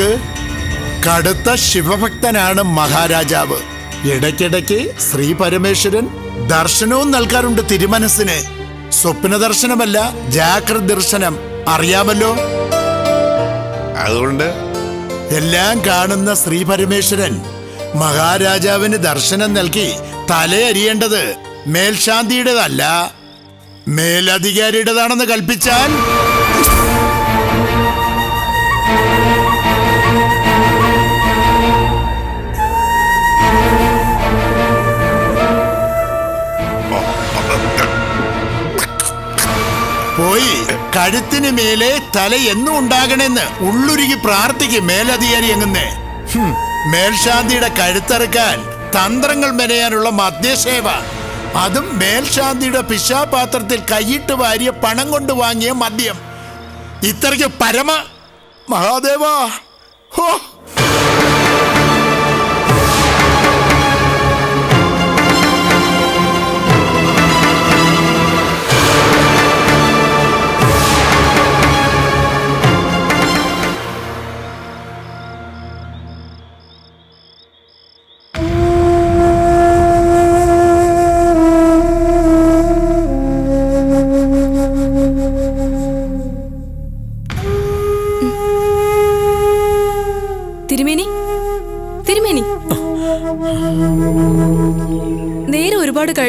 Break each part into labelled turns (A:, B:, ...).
A: നോക്ക് കടുത്ത ശിവഭക്തനാണ് മഹാരാജാവ്. ഇടയ്ക്കിടയ്ക്ക് ശ്രീ പരമേശ്വരൻ ദർശനവും നൽകാറുണ്ട് തിരുമനസ്സിന്. സ്വപ്ന ദർശനമല്ല ജാഗ്രത ദർശനം. അറിയാമല്ലോ?
B: അതുകൊണ്ട്
A: എല്ലാം കാണുന്ന ശ്രീ പരമേശ്വരൻ മഹാരാജാവിന് ദർശനം നൽകി തലയരിയേണ്ടത് മേൽശാന്തിയുടേതല്ല. മേലധികാരിയുടേതാണെന്ന് കൽപ്പിച്ചാൽ കഴുത്തിന് മേലെ തല എന്നും ഉണ്ടാകണമെന്ന് ഉള്ളുരുകി പ്രാർത്ഥിക്കും മേലധികാരി എങ്ങുന്നേ? മേൽശാന്തിയുടെ കഴുത്തറക്കാൻ തന്ത്രങ്ങൾ മെനയാനുള്ള മദ്യസേവ. അതും മേൽശാന്തിയുടെ പിശാപാത്രത്തിൽ കൈയിട്ട് വാരിയ പണം കൊണ്ട് വാങ്ങിയ മദ്യം. ഇത്രയ്ക്ക് പരമ മഹാദേവാ. ഹോ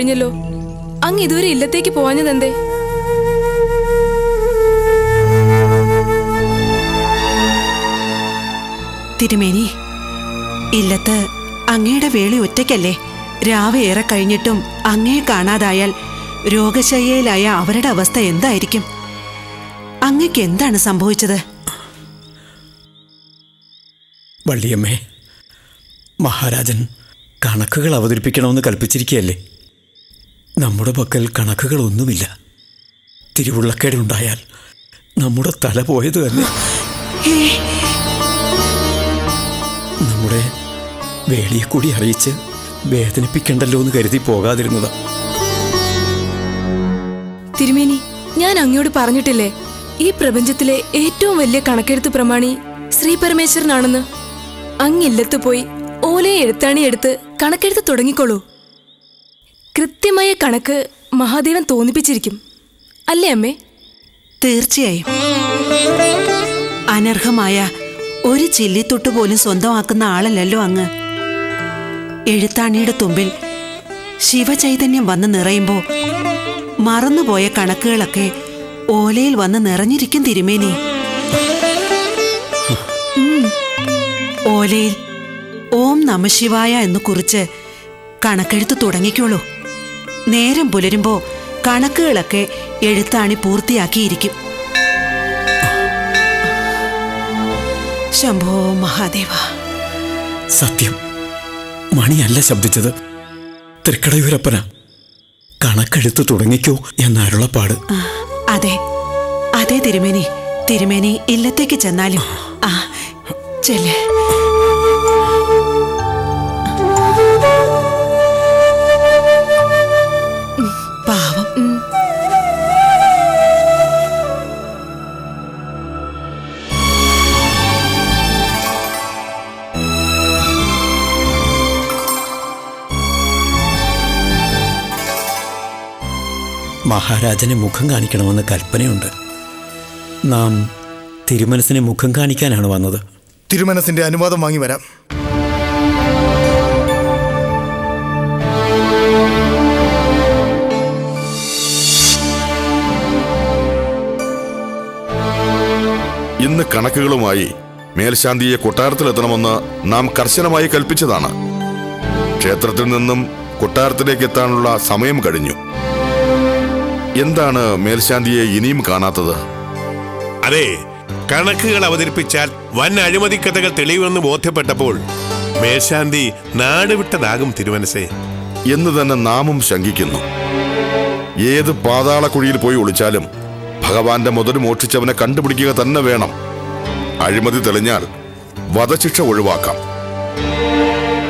C: കഴിഞ്ഞല്ലോ. അങ്ങ് ഇതുവരെ ഇല്ലത്തേക്ക് പോവാഞ്ഞതെന്തേ?
D: തിരുമേനി ഇല്ലത്ത് അങ്ങയുടെ വേളി ഒറ്റയ്ക്കല്ലേ? രാവ് ഏറെ കഴിഞ്ഞിട്ടും അങ്ങയെ കാണാതായാൽ രോഗശയ്യയിലായ അവരുടെ അവസ്ഥ എന്തായിരിക്കും? അങ്ങക്ക് എന്താണ് സംഭവിച്ചത്?
E: വള്ളിയമ്മേ മഹാരാജൻ കണക്കുകൾ അവതരിപ്പിക്കണമെന്ന് കൽപ്പിച്ചിരിക്കുകയല്ലേ? നമ്മുടെ പക്കൽ കണക്കുകളൊന്നുമില്ല. തിരുവുള്ളക്കേടുണ്ടായാൽ നമ്മുടെ തല പോയത് തന്നെ. നമ്മുടെ വേളിയെ കൂടി അറിയിച്ച് വേദനിപ്പിക്കണ്ടല്ലോ എന്ന് കരുതി പോകാതിരുന്നതാ.
C: തിരുമേനി ഞാൻ അങ്ങയോട് പറഞ്ഞിട്ടില്ലേ ഈ പ്രപഞ്ചത്തിലെ ഏറ്റവും വലിയ കണക്കെഴുത്ത് പ്രമാണി ശ്രീ പരമേശ്വരനാണെന്ന്. അങ്ങില്ലത്ത് പോയി ഓലയെ എഴുത്താണി എടുത്ത് കണക്കെഴുത്ത് തുടങ്ങിക്കോളൂ. കൃത്യമായ കണക്ക് മഹാദേവൻ തോന്നിപ്പിച്ചിരിക്കും. അല്ലേ അമ്മേ?
D: തീർച്ചയായും. അനർഹമായ ഒരു ചില്ലിത്തൊട്ട് പോലും സ്വന്തമാക്കുന്ന ആളല്ലല്ലോ അങ്ങ്. എഴുത്താണിയുടെ തുമ്പിൽ ശിവചൈതന്യം വന്ന് നിറയുമ്പോൾ മറന്നുപോയ കണക്കുകളൊക്കെ ഓലയിൽ വന്ന് നിറഞ്ഞിരിക്കും തിരുമേനി. ഓലയിൽ ഓം നമശിവായ എന്ന് കുറിച്ച് കണക്കെഴുത്ത് തുടങ്ങിക്കോളൂ. നേരം പുലരുമ്പോ കണക്കുകളൊക്കെ എഴുത്താണി പൂർത്തിയാക്കിയിരിക്കും. ശംഭോ മഹാദേവ.
E: സത്യം. മണിയല്ല ശബ്ദിച്ചത്. തൃക്കടയൂരപ്പന. കണക്കെടുത്ത് തുടങ്ങിക്കോ എന്ന അരുളപ്പാട്
D: അതെ. അതെ തിരുമേനി. തിരുമേനി ഇല്ലത്തേക്ക് ചെന്നാലും. ആ ചെല്ലേ.
E: മഹാരാജനെ മുഖം കാണിക്കണമെന്ന് കൽപ്പനയുണ്ട്. നാം തിരുമനസിനെ മുഖം കാണിക്കാനാണ് വന്നത്.
F: തിരുമനസിന്റെ അനുവാദം വാങ്ങി വരാം.
B: ഇന്ന് കണക്കുകളുമായി മേൽശാന്തിയെ കൊട്ടാരത്തിലെത്തണമെന്ന് നാം കർശനമായി കൽപ്പിച്ചതാണ്. ക്ഷേത്രത്തിൽ നിന്നും കൊട്ടാരത്തിലേക്ക് എത്താനുള്ള സമയം കഴിഞ്ഞു. എന്താണ് മേൽശാന്തിയെ ഇനിയും കാണാത്തത്?
G: അതെ കണക്കുകൾ അവതരിപ്പിച്ചാൽ വൻ അഴിമതി കഥകൾ തെളിയുമെന്ന് ബോധ്യപ്പെട്ടപ്പോൾ മേൽശാന്തി നാടുവിട്ടതാകും തിരുവനസേ
B: എന്ന് തന്നെ നാമും ശങ്കിക്കുന്നു. ഏത് പാതാളക്കുഴിയിൽ പോയി ഒളിച്ചാലും ഭഗവാന്റെ മുതൽ മോഷ്ടിച്ചവനെ കണ്ടുപിടിക്കുക തന്നെ വേണം. അഴിമതി തെളിഞ്ഞാൽ വധശിക്ഷ ഒഴിവാക്കാം.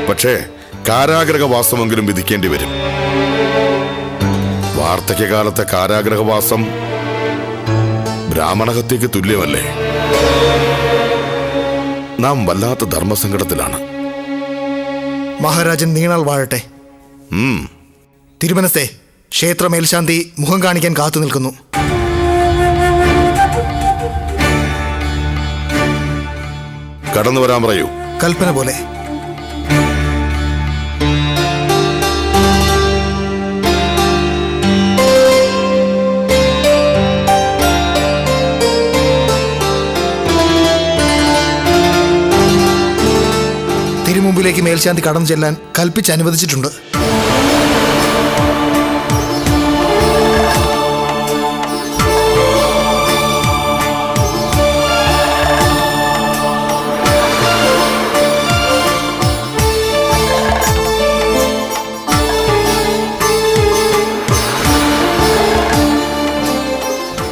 B: പക്ഷേ കാരാഗ്രഹവാസമെങ്കിലും വിധിക്കേണ്ടി വരും. വാർദ്ധക്യകാലത്തെ കാരാഗ്രഹവാസം ബ്രാഹ്മണഹത്യക്ക് തുല്യമല്ലേ? നാം വല്ലാത്ത ധർമ്മസങ്കടത്തിലാണ്.
F: മഹാരാജൻ നീണാൾ വാഴട്ടെ. തിരുമനസ്തേ ക്ഷേത്ര മേൽശാന്തി മുഖം കാണിക്കാൻ കാത്തു നിൽക്കുന്നു.
B: കടന്നു വരാൻ പറയൂ.
F: കൽപ്പന പോലെ. തിരുമുമ്പിലേക്ക് മേൽശാന്തി കടന്നു ചെല്ലാൻ കൽപ്പിച്ച് അനുവദിച്ചിട്ടുണ്ട്.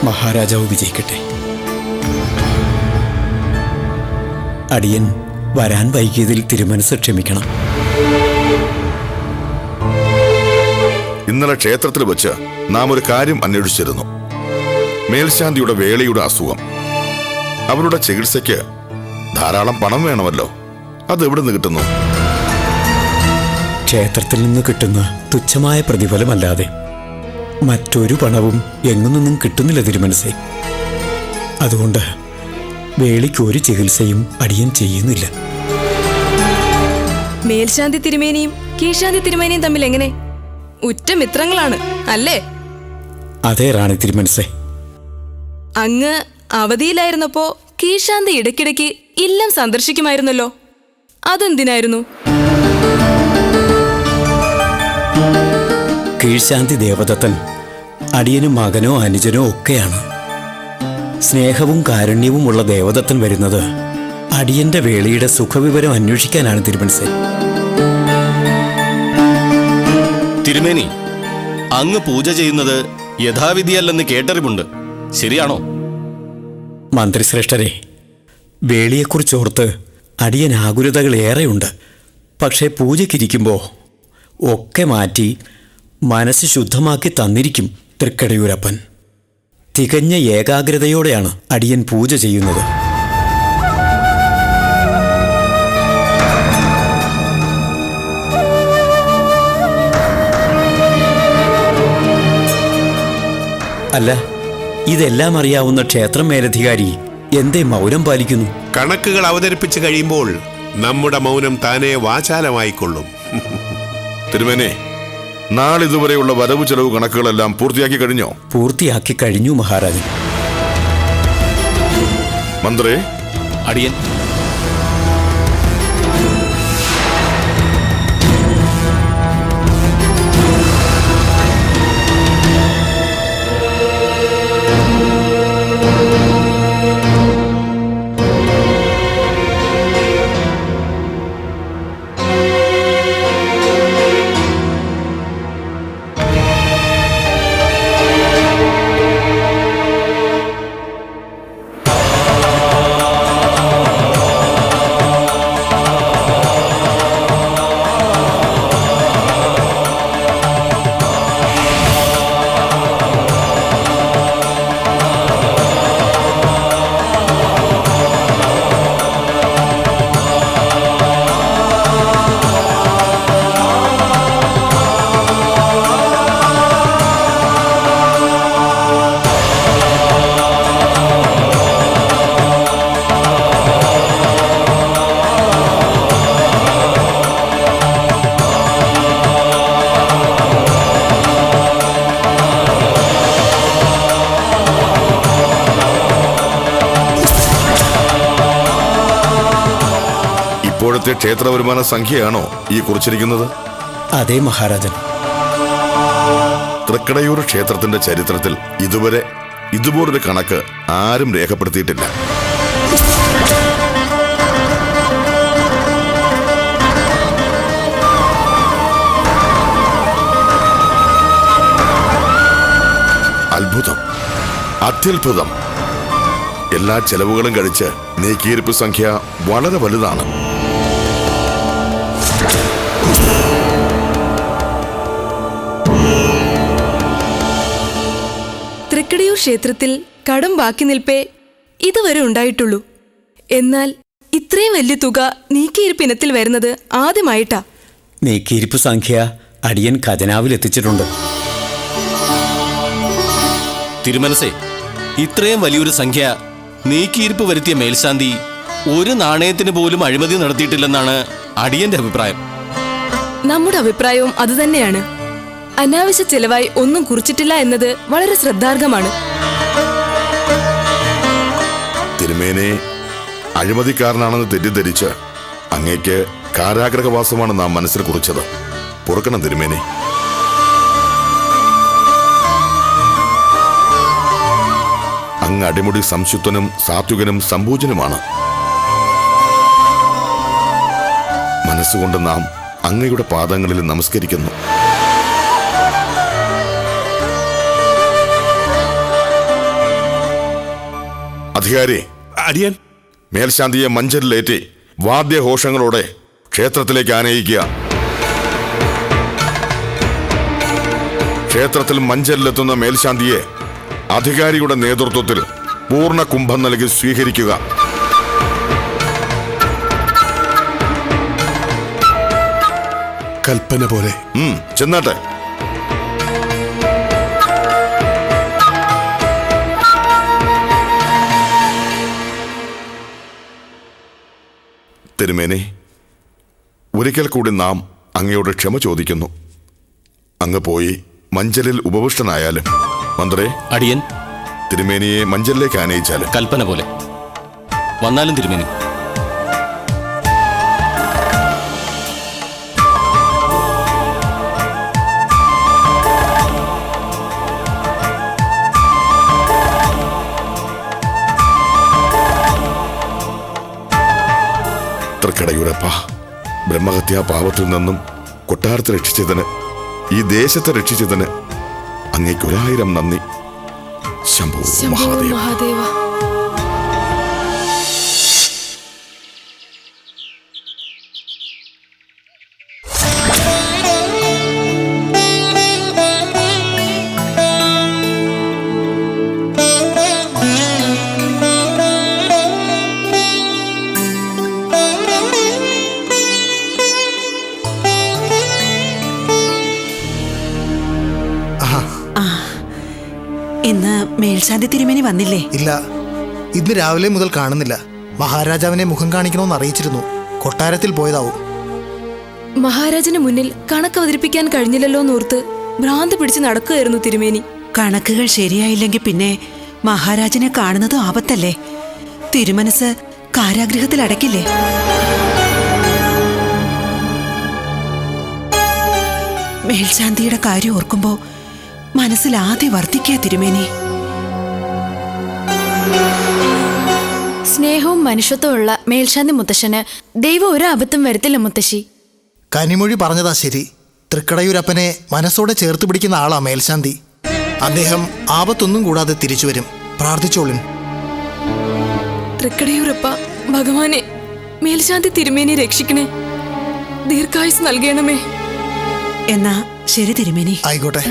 E: മഹാരാജാവ് വിജയിക്കട്ടെ. അടിയൻ വരാൻ വൈകിയതിൽ തിരുമനസ് ക്ഷമിക്കണം.
B: ഇന്നലെ ക്ഷേത്രത്തിൽ വെച്ച് നാം ഒരു കാര്യം അന്വേഷിച്ചിരുന്നു. മേൽശാന്തിയുടെ വേളയുടെ അസുഖം. അവരുടെ ചികിത്സയ്ക്ക് ധാരാളം പണം വേണമല്ലോ. അത് എവിടെ നിന്ന് കിട്ടുന്നു?
E: ക്ഷേത്രത്തിൽ നിന്ന് കിട്ടുന്ന തുച്ഛമായ പ്രതിഫലമല്ലാതെ മറ്റൊരു പണവും എങ്ങു നിന്നും കിട്ടുന്നില്ല തിരുമനസേ. അതുകൊണ്ട് വേളിക്ക് ഒരു ചികിത്സയും അടിയൻ ചെയ്യുന്നില്ല.
C: മേൽശാന്തി തിരുമേനിയും കീഴ്ശാന്തി തിരുമേനിയും തമ്മിൽ എങ്ങനെ? ഉറ്റ മിത്രങ്ങളാണ് അല്ലേ?
E: അതെ റാണി തിരുമനസേ.
C: അങ്ങ് അവധിയിലായിരുന്നപ്പോ കീഴ്ശാന്തി ഇടയ്ക്കിടയ്ക്ക് ഇല്ലം സന്ദർശിക്കുമായിരുന്നല്ലോ. അതെന്തിനായിരുന്നു?
E: കീഴ്ശാന്തി ദേവദത്തൻ അടിയനും മകനോ അനുജനോ ഒക്കെയാണ്. സ്നേഹവും കാരുണ്യവും ഉള്ള ദേവദത്തൻ വരുന്നത് അടിയന്റെ വേളിയുടെ സുഖവിവരം അന്വേഷിക്കാനാണ് തിരുമൻസെ
H: തിരുമേനി അങ്ങ് പൂജ ചെയ്യുന്നത് യഥാവിധിയല്ലെന്ന് കേട്ടറിവുണ്ട്. ശരിയാണോ?
E: മന്ത്രിശ്രേഷ്ഠരെ വേളിയെക്കുറിച്ചോർത്ത് അടിയൻ ആകുലതകൾ ഏറെയുണ്ട്. പക്ഷേ പൂജയ്ക്കിരിക്കുമ്പോൾ ഒക്കെ മാറ്റി മനസ്സ് ശുദ്ധമാക്കി തന്നിരിക്കും തൃക്കടയൂരപ്പൻ. തികഞ്ഞ ഏകാഗ്രതയോടെയാണ് അടിയൻ പൂജ ചെയ്യുന്നത്. അല്ല ഇതെല്ലാം അറിയാവുന്ന ക്ഷേത്രം മേലധികാരി എന്തേ മൗനം പാലിക്കുന്നു?
G: കണക്കുകൾ അവതരിപ്പിച്ച് കഴിയുമ്പോൾ നമ്മുടെ മൗനം താനേ വാചാലമായിക്കൊള്ളും.
B: തിരുമേനെ നാളിതുവരെയുള്ള വരവ് ചെലവ് കണക്കുകളെല്ലാം പൂർത്തിയാക്കി കഴിഞ്ഞോ?
E: പൂർത്തിയാക്കി കഴിഞ്ഞു മഹാരാജൻ.
B: മന്ത്രി
H: അടിയൻ.
B: ഇപ്പോഴത്തെ ക്ഷേത്ര വരുമാന സംഖ്യയാണോ ഈ കുറിച്ചിരിക്കുന്നത്?
E: അതെ മഹാരാജൻ.
B: തൃക്കടയൂർ ക്ഷേത്രത്തിന്റെ ചരിത്രത്തിൽ ഇതുവരെ ഇതുപോലൊരു കണക്ക് ആരും രേഖപ്പെടുത്തിയിട്ടില്ല. അത്ഭുതം. അത്യത്ഭുതം. എല്ലാ ചെലവുകളും കഴിച്ച് നീക്കിയിരിപ്പ് സംഖ്യ വളരെ വലുതാണ്.
C: ക്ഷേത്രത്തിൽ കടം ബാക്കി നിൽപ്പേ ഇതുവരെ ഉണ്ടായിട്ടുള്ളൂ. എന്നാൽ ഇത്രയും വലിയ തുക നീക്കിയിരിപ്പ് ഇനത്തിൽ വരുന്നത് ആദ്യമായിട്ടാ.
E: നീക്കിയിരിപ്പ് സംഖ്യ അടിയൻ ഖജനാവിൽ എത്തിച്ചിട്ടുണ്ട്.
H: തിരുമനസേ ഇത്രയും വലിയൊരു സംഖ്യ നീക്കിയിരിപ്പ് വരുത്തിയ മേൽശാന്തി ഒരു നാണയത്തിന് പോലും അഴിമതി നടത്തിയിട്ടില്ലെന്നാണ് അടിയന്റെ അഭിപ്രായം.
C: നമ്മുടെ അഭിപ്രായവും അതുതന്നെയാണ് അനാവശ്യ ചെലവായി ഒന്നും കുറിച്ചിട്ടില്ല എന്നത് വളരെ ശ്രദ്ധാർഹമാണ്.
B: തിരുമേനെ അഴിമതിക്കാരനാണെന്ന് തെറ്റിദ്ധരിച്ച് അങ്ങേക്ക് കാരാഗ്രഹവാസമാണ് നാം മനസ്സിൽ കുറിച്ചത്. പൊറുക്കണം തിരുമേനെ. അങ്ങ് അടിമുടി സംശുദ്ധനും സാത്വികനും സമ്പൂജനുമാണ് മനസ്സുകൊണ്ട് നാം അങ്ങയുടെ പാദങ്ങളിൽ നമസ്കരിക്കുന്നു. അധികാരി.
G: അടിയൻ.
B: മേൽശാന്തിയെ മഞ്ചരിലേറ്റി വാദ്യഘോഷങ്ങളോടെ ക്ഷേത്രത്തിലേക്ക് ആനയിക്കുക. ക്ഷേത്രത്തിൽ മഞ്ചലിലെത്തുന്ന മേൽശാന്തിയെ അധികാരിയുടെ നേതൃത്വത്തിൽ പൂർണ കുംഭം നൽകി സ്വീകരിക്കുക.
G: കൽപ്പന പോലെ.
B: ചെന്നാട്ടെ. തിരുമേനെ ഒരിക്കൽ കൂടി നാം അങ്ങയോട് ക്ഷമ ചോദിക്കുന്നു. അങ്ങ് പോയി മഞ്ചലിൽ ഉപവിഷ്ടനായാലും മന്ത്രി
H: അടിയൻ
B: തിരുമേനിയെ മഞ്ചലിലേക്ക് ആനയിച്ചാലും.
H: കൽപ്പന പോലെ. വന്നാലും തിരുമേനി.
B: തൃക്കടയുരപ്പ ബ്രഹ്മഹത്യാ പാപത്തിൽ നിന്നും കൊട്ടാരത്തെ രക്ഷിച്ചതിന് ഈ ദേശത്തെ രക്ഷിച്ചതിന് അങ്ങേക്കൊരായിരം നന്ദി. ശംഭു മഹാദേവ.
C: മഹാദേവ.
D: മേൽശാന്തി തിരുമേനി വന്നില്ലേ?
F: ഇല്ല. ഇന്ന് രാവിലെ മുതൽ കാണുന്നില്ല. മഹാരാജാവിനെ മുഖം കാണിക്കണമെന്ന് അറിയിച്ചിരുന്നു. കൊട്ടാരത്തിൽ പോയതാവും.
C: മഹാരാജന് മുന്നിൽ കണക്ക് അവതരിപ്പിക്കാൻ കഴിഞ്ഞില്ലല്ലോ എന്നോർത്ത് ഭ്രാന്ത് പിടിച്ച് നടക്കുകയായിരുന്നു തിരുമേനി.
D: കണക്കുകൾ ശരിയായില്ലെങ്കിൽ പിന്നെ മഹാരാജനെ കാണുന്നത് ആപത്തല്ലേ? തിരുമനസ് കാരാഗ്രഹത്തിൽ അടക്കില്ലേ? മേൽശാന്തിയുടെ കാര്യം ഓർക്കുമ്പോ മനസ്സിൽ ആദ്യം വർദ്ധിക്കുക തിരുമേനി.
I: സ്നേഹവും മനുഷ്യത്വമുള്ള മേൽശാന്തി മുത്തശ്ശന് ദൈവം ഒരു അബദ്ധം വരുത്തില്ല മുത്തശ്ശി.
F: കനിമൊഴി പറഞ്ഞതാ ശരി. തൃക്കടയൂരപ്പനെ മനസ്സോടെ ചേർത്ത് പിടിക്കുന്ന ആളാ മേൽശാന്തി. അദ്ദേഹം ആപത്തൊന്നും കൂടാതെ തിരിച്ചു വരും. പ്രാർത്ഥിച്ചോളിൻ.
C: തൃക്കടയൂരപ്പ ഭഗവാനെ മേൽശാന്തി തിരുമേനി രക്ഷിക്കണേ. ദീർഘായുസ് നൽകണമേ.
D: എന്നാ ശരി തിരുമേനി.
F: ആയിക്കോട്ടെ.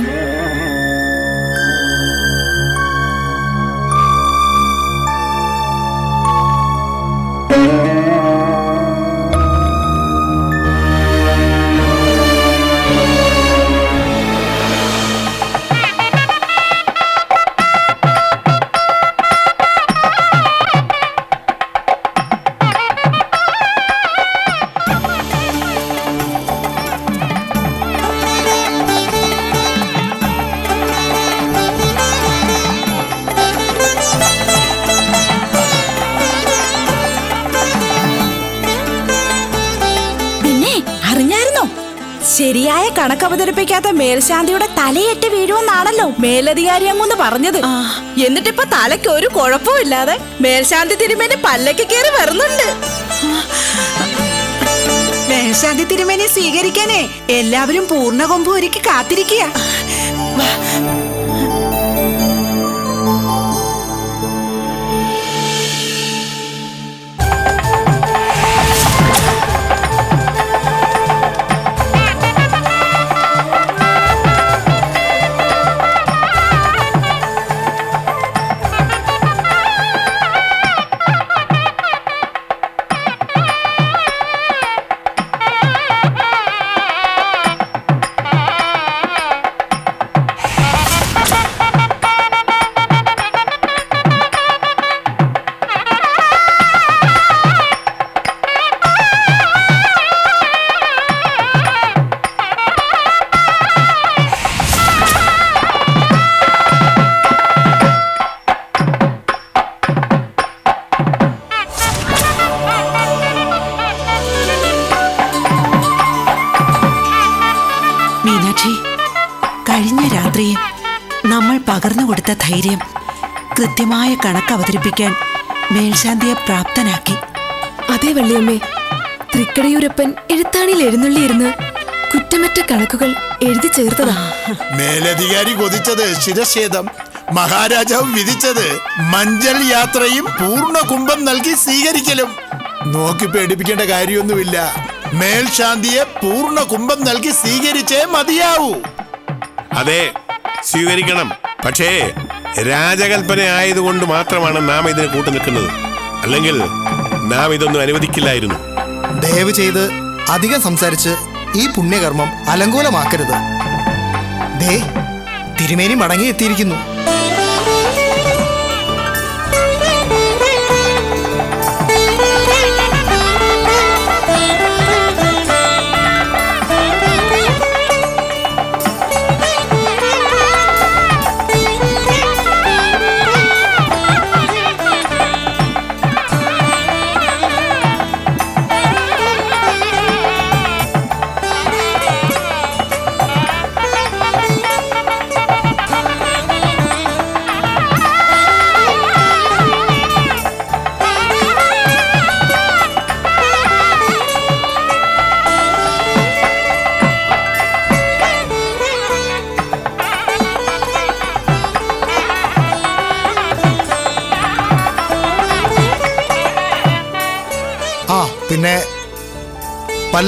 J: ശരിയായ കണക്ക് അവതരിപ്പിക്കാത്ത മേൽശാന്തിയുടെ തലയെട്ട് വീഴുമെന്നാണല്ലോ മേലധികാരി അങ്ങൊന്ന് പറഞ്ഞത്. എന്നിട്ടിപ്പോ തലയ്ക്ക് ഒരു കുഴപ്പമില്ലാതെ മേൽശാന്തി തിരുമേനി പല്ലക്ക് കയറി വരുന്നുണ്ട്.
D: മേൽശാന്തി തിരുമേനി സ്വീകരിക്കാനേ എല്ലാവരും പൂർണ കൊമ്പ് ഒരുക്കി കാത്തിരിക്കുക. കൃത്യമായ കണക്ക് അവതരിപ്പിക്കാൻ മേൽശാന്തിയെ പ്രാപ്തനാക്കി.
C: അതേ വള്ളിയമ്മേ തൃക്കടയൂരപ്പൻ എഴുത്താണിയിൽ എഴുന്നള്ളിയിരുന്ന് കുറ്റമറ്റ കണക്കുകൾ എഴുതി ചേർത്തതാ.
A: മേലധികാരി കൊതിച്ചത് ശിരശേദം മഹാരാജാവ് വിധിച്ചത് മഞ്ചൽ യാത്രയും പൂർണ കുംഭം നൽകി സ്വീകരിക്കലും. നോക്കി പേടിപ്പിക്കേണ്ട കാര്യമൊന്നുമില്ല. മേൽശാന്തിയെ പൂർണ കുംഭം നൽകി സ്വീകരിച്ചേ മതിയാവൂ.
G: അതെ സ്വീകരിക്കണം. പക്ഷേ രാജകൽപ്പന ആയതുകൊണ്ട് മാത്രമാണ് നാം ഇതിന് കൂട്ടു നിൽക്കുന്നത്. അല്ലെങ്കിൽ നാം ഇതൊന്നും അനുവദിക്കില്ലായിരുന്നു.
F: ദയവ് ചെയ്ത് അധികം സംസാരിച്ച് ഈ പുണ്യകർമ്മം അലങ്കോലമാക്കരുത്. ദേ തിരുമേനി മടങ്ങിയെത്തിയിരിക്കുന്നു.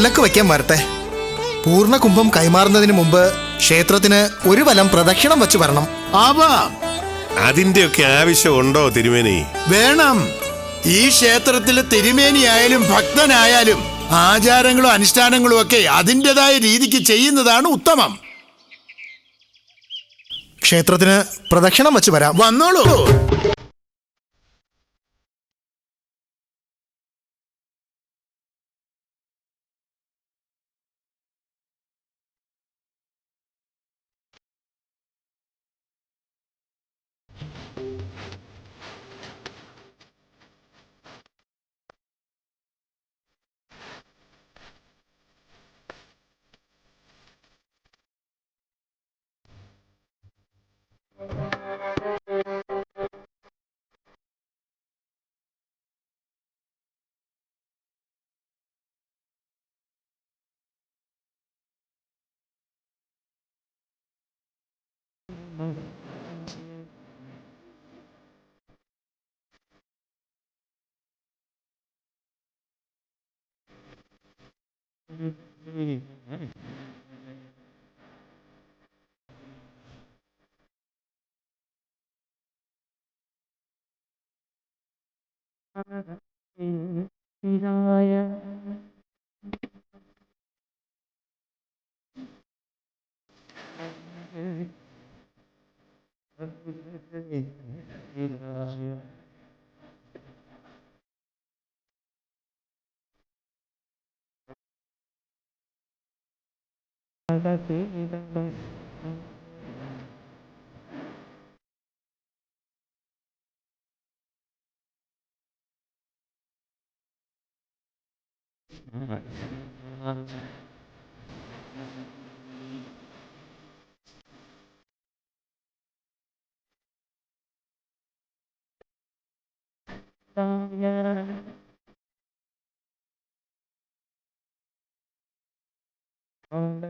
F: പല്ലക്ക് വയ്ക്കാൻ വരട്ടെ. പൂർണ കുംഭം കൈമാറുന്നതിന് മുമ്പ് ക്ഷേത്രത്തിന് ഒരു വലം പ്രദക്ഷിണം വെച്ച് വരണം.
A: ആവാം.
G: അതിന്റെയൊക്കെ ആവശ്യമുണ്ടോ തിരുമേനി?
A: വേണം. ഈ ക്ഷേത്രത്തിൽ തിരുമേനിയായാലും ഭക്തനായാലും ആചാരങ്ങളും അനുഷ്ഠാനങ്ങളും ഒക്കെ അതിന്റെതായ രീതിക്ക് ചെയ്യുന്നതാണ് ഉത്തമം.
F: ക്ഷേത്രത്തിന് പ്രദക്ഷിണം വെച്ച് വരാം.
A: വന്നോളൂ.
E: 이상하여 Mm-hmm. thế như đang đây Right. Um, Oh,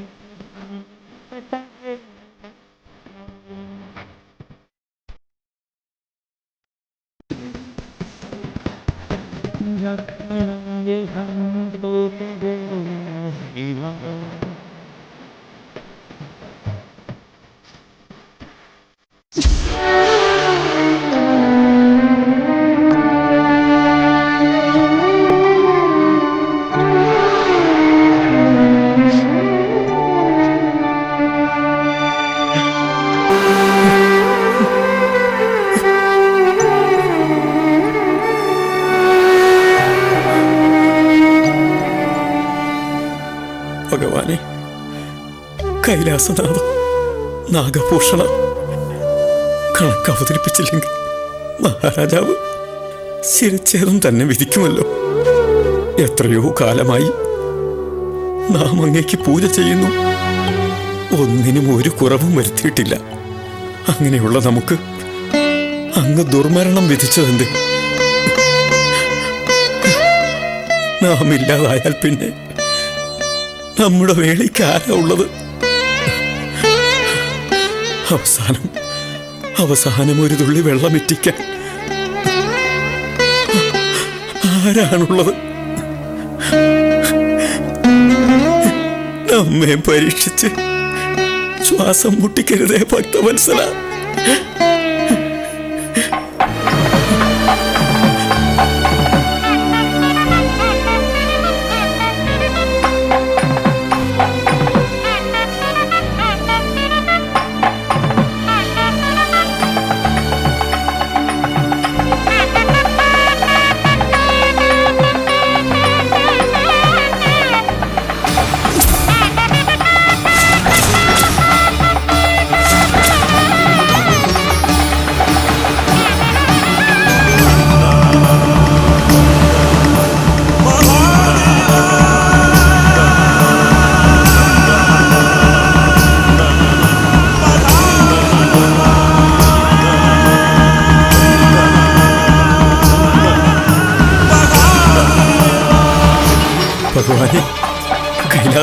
E: mm Kailasanatha നാഗഭൂഷണ. കണക്ക് അവതരിപ്പിച്ചില്ലെങ്കിൽ മഹാരാജാവ് ശിരച്ഛേദം തന്നെ വിധിക്കുമല്ലോ. എത്രയോ കാലമായി നാം അങ്ങേക്ക് പൂജ ചെയ്യുന്നു. ഒന്നിനും ഒരു കുറവും വരുത്തിയിട്ടില്ല. അങ്ങനെയുള്ള നമുക്ക് അങ്ങ് ദുർമരണം വിധിച്ചതെന്ത്? നാം ഇല്ലാതായാൽ പിന്നെ നമ്മുടെ വേളിക്ക് ആരാ ഉള്ളത്? അവസാനം അവസാനം ഒരു തുള്ളി വെള്ളം എത്തിക്കാൻ ആരാണുള്ളത്? നമ്മെ പരീക്ഷിച്ച് ശ്വാസം മുട്ടിക്കരുതേ ഭക്തവത്സല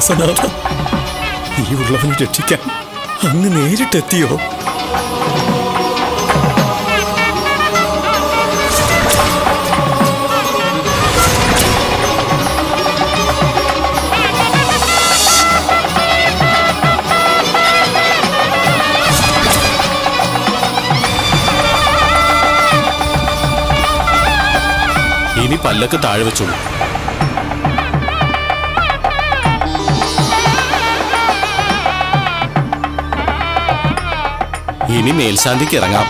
E: കൈലാസനാഥ ഈ ഉള്ളവനെ രക്ഷിക്കാൻ അങ്ങ് നേരിട്ടെത്തിയോ?
H: ഇനി പല്ലക്ക് താഴെ വെച്ചോളൂ. ഇനി മേൽശാന്തിക്ക് ഇറങ്ങാം.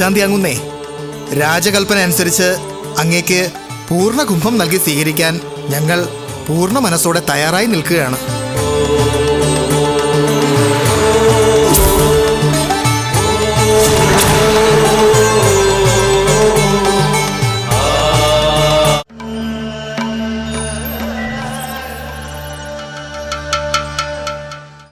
F: മേൽശാന്തി അങ്ങുന്നേ രാജകൽപ്പന അനുസരിച്ച് അങ്ങേക്ക് പൂർണ കുംഭം നൽകി സ്വീകരിക്കാൻ ഞങ്ങൾ പൂർണ മനസ്സോടെ തയ്യാറായി നിൽക്കുകയാണ്.